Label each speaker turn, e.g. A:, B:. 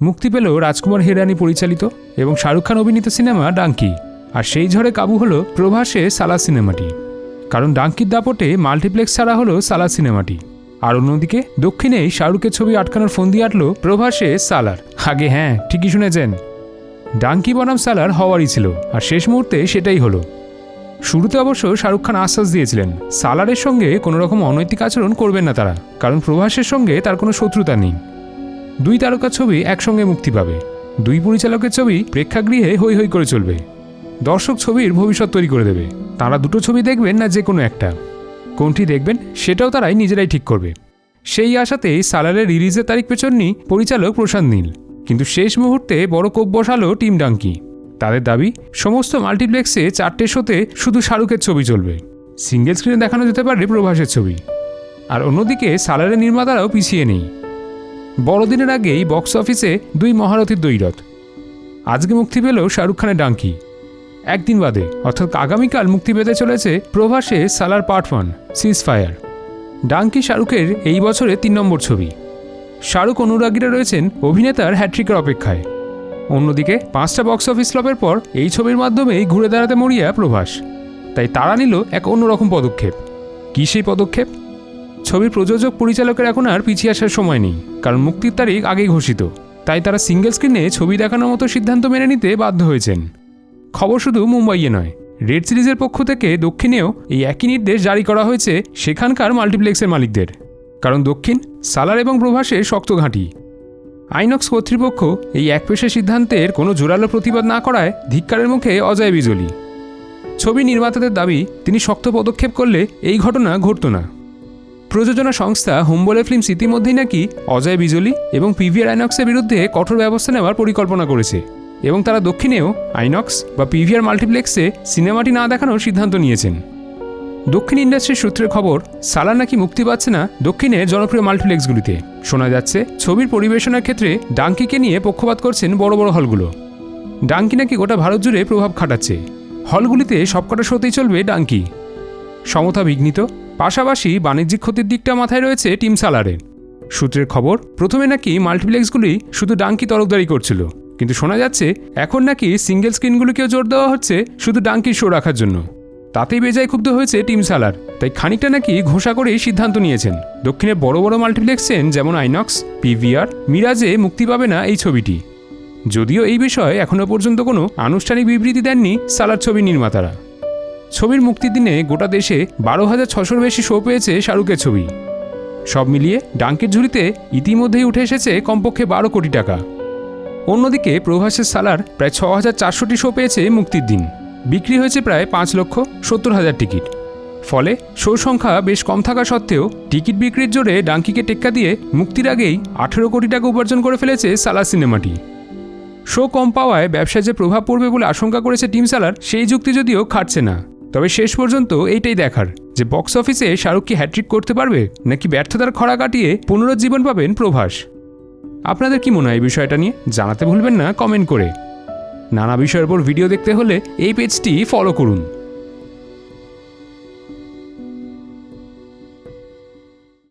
A: মুক্তি পেল রাজকুমার হিরানি পরিচালিত এবং শাহরুখ খান অভিনীত সিনেমা ডাঙ্কি। আর সেই ঝড়ে কাবু হলো প্রভাসে সালা সিনেমাটি। কারণ ডাঙ্কির দাপটে মাল্টিপ্লেক্স ছাড়া হলো সালা সিনেমাটি। আর অন্যদিকে দক্ষিণেই শাহরুখের ছবি আটকানোর ফোন দিয়ে আটল প্রভাসে সালার। আগে হ্যাঁ ঠিকই শুনেছেন। ডাঙ্কি বনাম সালার হওয়ারই ছিল, আর শেষ মুহূর্তে সেটাই হলো। শুরুতে অবশ্য শাহরুখ খান আশ্বাস দিয়েছিলেন, সালারের সঙ্গে কোনো রকম অনৈতিক আচরণ করবেন না তারা, কারণ প্রভাসের সঙ্গে তার কোনো শত্রুতা নেই। দুই তারকার ছবি একসঙ্গে মুক্তি পাবে। দুই পরিচালকের ছবি প্রেক্ষাগৃহে হৈ হৈ করে চলবে। দর্শক ছবির ভবিষ্যৎ তৈরি করে দেবে। তারা দুটো ছবি দেখবেন না যে কোনো একটা। কোনটি দেখবেন সেটাও তারাই নিজেরাই ঠিক করবে। সেই আশাতেই সালারের রিলিজের তারিখ পেছননি পরিচালক প্রশান্ত নীল। কিন্তু শেষ মুহূর্তে বড় কোপ বসালো টিম ডাঙ্কি। তাদের দাবি, সমস্ত মাল্টিপ্লেক্সে চারটে শোতে শুধু শাহরুখের ছবি চলবে। সিঙ্গেল স্ক্রিনে দেখানো যেতে পারে প্রভাসের ছবি। আর অন্যদিকে সালারের নির্মাতারাও পিছিয়ে নেই। বড়দিনের আগেই বক্স অফিসে দুই মহারথীর দৈরথ। আজকে মুক্তি পেল শাহরুখ খানের ডাঙ্কি। একদিন বাদে, অর্থাৎ আগামীকাল মুক্তি পেতে চলেছে প্রভাসে Salaar part one ceasefire Dunki শাহরুখের এই বছরে তিন নম্বর ছবি। শাহরুখ অনুরাগীরা রয়েছেন অভিনেতার হ্যাট্রিকের অপেক্ষায়। অন্যদিকে পাঁচটা বক্স অফিস ফ্লপের পর এই ছবির মাধ্যমেই ঘুরে দাঁড়াতে মরিয়া প্রভাস। তাই তারা নিল এক অন্যরকম পদক্ষেপ। কী সেই পদক্ষেপ? ছবির প্রযোজক পরিচালকের এখন আর পিছিয়ে আসার সময় নেই, কারণ মুক্তির তারিখ আগেই ঘোষিত। তাই তারা সিঙ্গেল স্ক্রিনে ছবি দেখানোর মতো সিদ্ধান্ত মেনে নিতে বাধ্য হয়েছেন। খবর শুধু মুম্বাইয়ে নয়, রেড সিরিজের পক্ষ থেকে দক্ষিণেও এই একই নির্দেশ জারি করা হয়েছে সেখানকার মাল্টিপ্লেক্সের মালিকদের। কারণ দক্ষিণ, সালার এবং প্রভাসের শক্ত ঘাঁটি। আইনক্স কর্তৃপক্ষ এই একপেশে সিদ্ধান্তের কোনো জোরালো প্রতিবাদ না করায় ধিক্কারের মুখে অজয় বিজলি। ছবি নির্মাতাদের দাবি, তিনি শক্ত পদক্ষেপ করলে এই ঘটনা ঘটত না। প্রযোজনা সংস্থা হোমবোলে ফিল্মস ইতিমধ্যেই নাকি অজয় বিজলি এবং পিভিআর আইনক্সের বিরুদ্ধে কঠোর ব্যবস্থা নেওয়ার পরিকল্পনা করেছে এবং তারা দক্ষিণেও আইনক্স বা পিভিআর মাল্টিপ্লেক্সে সিনেমাটি না দেখানোর সিদ্ধান্ত নিয়েছেন। দক্ষিণ ইন্ডাস্ট্রির সূত্রের খবর সালার নাকি মুক্তি পাচ্ছে না দক্ষিণের জনপ্রিয় মাল্টিপ্লেক্সগুলিতে। শোনা যাচ্ছে, ছবির পরিবেশনার ক্ষেত্রে ডাঙ্কিকে নিয়ে পক্ষপাত করছেন বড় বড় হলগুলো। ডাঙ্কি নাকি গোটা ভারত জুড়ে প্রভাব খাটাচ্ছে। হলগুলিতে সবকটা শোতেই চলবে ডাঙ্কি। সমতা বিঘ্নিত পাশাপাশি বাণিজ্যিক ক্ষতির দিকটা মাথায় রয়েছে টিম সালারের সূত্রের খবর, প্রথমে নাকি মাল্টিপ্লেক্সগুলি শুধু ডাঙ্কি তরফদারি করছিল। কিন্তু শোনা যাচ্ছে, এখন নাকি সিঙ্গেল স্ক্রিনগুলিকেও জোর দেওয়া হচ্ছে শুধু ডাঙ্কির শো রাখার জন্য। তাতেই বেজায় ক্ষুব্ধ হয়েছে টিম সালার। তাই খানিকটা নাকি ঘোষা করেই সিদ্ধান্ত নিয়েছেন। দক্ষিণের বড় বড় মাল্টিপ্লেক্স চেন যেমন আইনক্স, পিভিআর, মিরাজে মুক্তি পাবে না এই ছবিটি। যদিও এই বিষয়ে এখনও পর্যন্ত কোনো আনুষ্ঠানিক বিবৃতি দেননি সালার ছবি নির্মাতারা। ছবির মুক্তির দিনে গোটা দেশে বারো হাজার ছশোর বেশি শো পেয়েছে শাহরুখের ছবি। সব মিলিয়ে ডাঙ্কের ঝুড়িতে ইতিমধ্যেই উঠে এসেছে কমপক্ষে বারো কোটি টাকা। অন্যদিকে প্রভাসের সালার প্রায় ছ হাজার চারশোটি শো পেয়েছে মুক্তির দিন। বিক্রি হয়েছে প্রায় পাঁচ লক্ষ সত্তর হাজার টিকিট। ফলে শো সংখ্যা বেশ কম থাকা সত্ত্বেও টিকিট বিক্রির জোরে ডাঙ্কিকে টেক্কা দিয়ে মুক্তির আগেই আঠেরো কোটি টাকা উপার্জন করে ফেলেছে সালার সিনেমাটি। শো কম পাওয়ায় ব্যবসায় যে প্রভাব পড়বে বলে আশঙ্কা করেছে টিম সালার, সেই যুক্তি যদিও খাটছে না। তবে শেষ পর্যন্ত এইটাই দেখার, যে বক্স অফিসে শাহরুখ কি হ্যাট্রিক করতে পারবে নাকি ব্যর্থতার খরা কাটিয়ে পুনরুজ্জীবন পাবেন প্রভাস? আপনাদের কি মনে হয় এই বিষয়টা নিয়ে? জানাতে ভুলবেন না কমেন্ট করে। নানা বিষয়ের উপর ভিডিও দেখতে হলে এই পেজটি ফলো করুন।